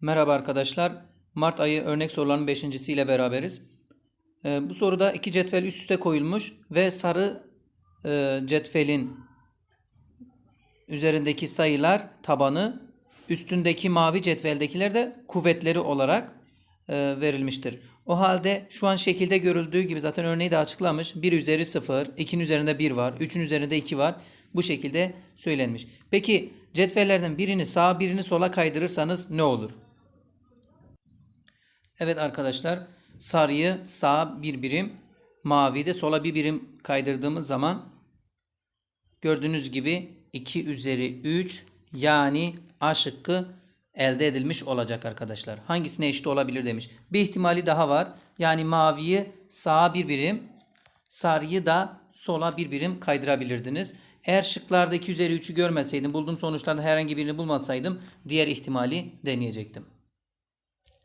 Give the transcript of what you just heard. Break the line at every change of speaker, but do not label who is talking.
Merhaba arkadaşlar. Mart ayı örnek sorularının beşincisiyle beraberiz. Ee, bu soruda iki cetvel üst üste koyulmuş ve sarı e, cetvelin üzerindeki sayılar tabanı, üstündeki mavi cetveldekiler de kuvvetleri olarak e, verilmiştir. O halde şu an şekilde görüldüğü gibi zaten örneği de açıklamış. 1 üzeri 0, 2'nin üzerinde 1 var, 3'ün üzerinde 2 var. Bu şekilde söylenmiş. Peki cetvellerden birini sağa birini sola kaydırırsanız ne olur? Evet arkadaşlar sarıyı sağa bir birim, maviyi de sola bir birim kaydırdığımız zaman gördüğünüz gibi 2 üzeri 3 yani A şıkkı elde edilmiş olacak arkadaşlar. Hangisine eşit olabilir demiş. Bir ihtimali daha var. Yani maviyi sağa bir birim, sarıyı da sola bir birim kaydırabilirdiniz. Eğer şıklarda 2 üzeri 3'ü görmeseydim, bulduğum sonuçlarda herhangi birini bulmasaydım diğer ihtimali deneyecektim.